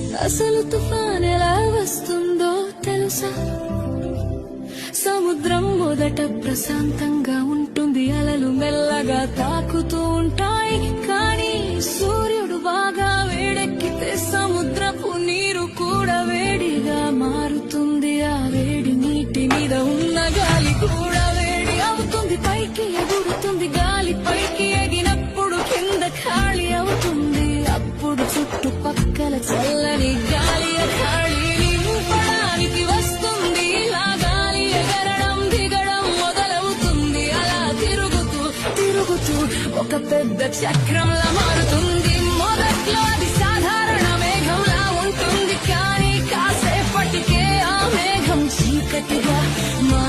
అసలు తుఫాన్ ఎలా వస్తుందో తెలుసా? సముద్రం మొదట ప్రశాంతంగా ఉంటుంది అలలు మెల్లగా తాకుతూ ఉంటాయి. కానీ సూర్యుడు బాగా వేడెక్కితే సముద్రపు నీరు కూడా వేడిగా మారుతుంది. ఆ వేడి నీటి మీద ఉన్న గాలి కూడా వేడి అవుతుంది. పైకి ఎగురుతుంది గాలి పైకి ఎగినప్పుడు కింద ఖాళీ అవుతుంది. అప్పుడు చుట్టుపక్కల గాలి గాలి వస్తుంది. ఇలా గాలి ఎగరడం దిగడం మొదలవుతుంది. అలా తిరుగుతూ తిరుగుతూ ఒక పెద్ద చక్రంలా మారుతుంది. మొదట్లో అది సాధారణ మేఘంలా ఉంటుంది. కానీ కాసేపటికే ఆ మేఘం చీకటిగా మా